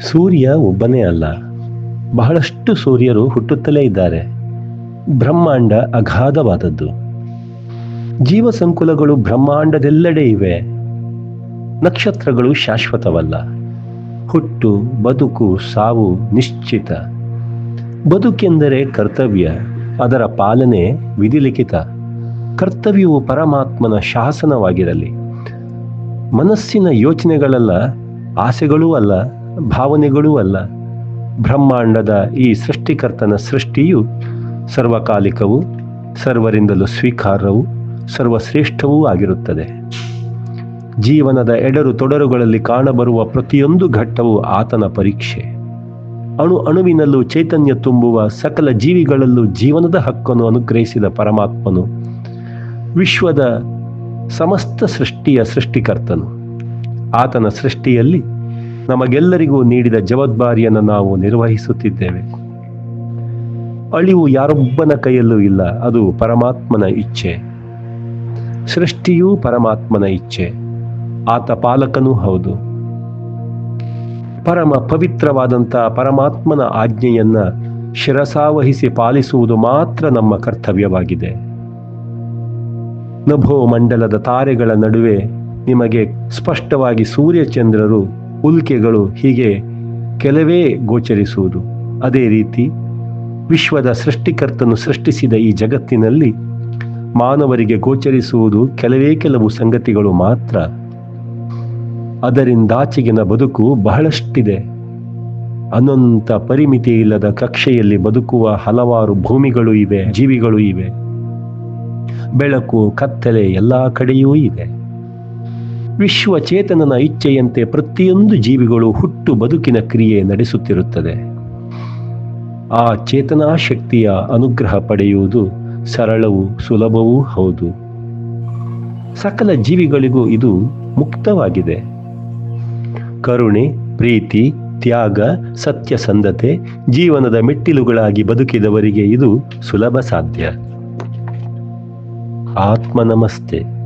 ಸೂರ್ಯ ಒಬ್ಬನೇ ಅಲ್ಲ. ಬಹಳಷ್ಟು ಸೂರ್ಯರು ಹುಟ್ಟುತ್ತಲೇ ಇದ್ದಾರೆ. ಬ್ರಹ್ಮಾಂಡ ಅಗಾಧವಾದದ್ದು. ಜೀವ ಸಂಕುಲಗಳು ಬ್ರಹ್ಮಾಂಡದೆಲ್ಲೆಡೆ ಇವೆ. ನಕ್ಷತ್ರಗಳು ಶಾಶ್ವತವಲ್ಲ. ಹುಟ್ಟು, ಬದುಕು, ಸಾವು ನಿಶ್ಚಿತ. ಬದುಕೆಂದರೆ ಕರ್ತವ್ಯ, ಅದರ ಪಾಲನೆ ವಿಧಿಲಿಖಿತ. ಕರ್ತವ್ಯವು ಪರಮಾತ್ಮನ ಶಾಸನವಾಗಿರಲಿ. ಮನಸ್ಸಿನ ಯೋಚನೆಗಳಲ್ಲ, ಆಸೆಗಳೂ ಅಲ್ಲ. ಭಾವನೆಗಳೂ ಅಲ್ಲ. ಬ್ರಹ್ಮಾಂಡದ ಈ ಸೃಷ್ಟಿಕರ್ತನ ಸೃಷ್ಟಿಯು ಸರ್ವಕಾಲಿಕವೂ, ಸರ್ವರಿಂದಲೂ ಸ್ವೀಕಾರವೂ, ಸರ್ವಶ್ರೇಷ್ಠವೂ ಆಗಿರುತ್ತದೆ. ಜೀವನದ ಎಡರು ತೊಡರುಗಳಲ್ಲಿ ಕಾಣಬರುವ ಪ್ರತಿಯೊಂದು ಘಟ್ಟವು ಆತನ ಪರೀಕ್ಷೆ. ಅಣು ಅಣುವಿನಲ್ಲೂ ಚೈತನ್ಯ ತುಂಬುವ ಸಕಲ ಜೀವಿಗಳಲ್ಲೂ ಜೀವನದ ಹಕ್ಕನ್ನು ಅನುಗ್ರಹಿಸಿದ ಪರಮಾತ್ಮನು ವಿಶ್ವದ ಸಮಸ್ತ ಸೃಷ್ಟಿಯ ಸೃಷ್ಟಿಕರ್ತನು. ಆತನ ಸೃಷ್ಟಿಯಲ್ಲಿ ನಮಗೆಲ್ಲರಿಗೂ ನೀಡಿದ ಜವಾಬ್ದಾರಿಯನ್ನು ನಾವು ನಿರ್ವಹಿಸುತ್ತಿದ್ದೇವೆ. ಅಳಿವು ಯಾರೊಬ್ಬನ ಕೈಯಲ್ಲೂ ಇಲ್ಲ, ಅದು ಪರಮಾತ್ಮನ ಇಚ್ಛೆ. ಸೃಷ್ಟಿಯೂ ಪರಮಾತ್ಮನ ಇಚ್ಛೆ, ಆತ ಪಾಲಕನೂ ಹೌದು. ಪರಮ ಪವಿತ್ರವಾದಂಥ ಪರಮಾತ್ಮನ ಆಜ್ಞೆಯನ್ನ ಶಿರಸಾವಹಿಸಿ ಪಾಲಿಸುವುದು ಮಾತ್ರ ನಮ್ಮ ಕರ್ತವ್ಯವಾಗಿದೆ. ನಭೋ ಮಂಡಲದ ತಾರೆಗಳ ನಡುವೆ ನಿಮಗೆ ಸ್ಪಷ್ಟವಾಗಿ ಸೂರ್ಯಚಂದ್ರರು ಉಲ್ಕೆಗಳು ಹೀಗೆ ಕೆಲವೇ ಗೋಚರಿಸುವುದು. ಅದೇ ರೀತಿ ವಿಶ್ವದ ಸೃಷ್ಟಿಕರ್ತನು ಸೃಷ್ಟಿಸಿದ ಈ ಜಗತ್ತಿನಲ್ಲಿ ಮಾನವರಿಗೆ ಗೋಚರಿಸುವುದು ಕೆಲವೇ ಕೆಲವು ಸಂಗತಿಗಳು ಮಾತ್ರ. ಅದರಿಂದಾಚೆಗಿನ ಬದುಕು ಬಹಳಷ್ಟಿದೆ. ಅನಂತ ಪರಿಮಿತಿ ಇಲ್ಲದ ಕಕ್ಷೆಯಲ್ಲಿ ಬದುಕುವ ಹಲವಾರು ಭೂಮಿಗಳು ಇವೆ, ಜೀವಿಗಳು ಇವೆ. ಬೆಳಕು, ಕತ್ತಲೆ ಎಲ್ಲ ಕಡೆಯೂ ಇದೆ. ವಿಶ್ವ ಚೇತನನ ಇಚ್ಛೆಯಂತೆ ಪ್ರತಿಯೊಂದು ಜೀವಿಗಳು ಹುಟ್ಟು ಬದುಕಿನ ಕ್ರಿಯೆ ನಡೆಸುತ್ತಿರುತ್ತದೆ. ಆ ಚೇತನಾ ಶಕ್ತಿಯ ಅನುಗ್ರಹ ಪಡೆಯುವುದು ಸರಳವೂ ಸುಲಭವೂ ಹೌದು. ಸಕಲ ಜೀವಿಗಳಿಗೂ ಇದು ಮುಕ್ತವಾಗಿದೆ. ಕರುಣೆ, ಪ್ರೀತಿ, ತ್ಯಾಗ, ಸತ್ಯಸಂಧತೆ, ಜೀವನದ ಮೆಟ್ಟಿಲುಗಳಾಗಿ ಬದುಕಿದವರಿಗೆ ಇದು ಸುಲಭ ಸಾಧ್ಯ. ಆತ್ಮ ನಮಸ್ತೆ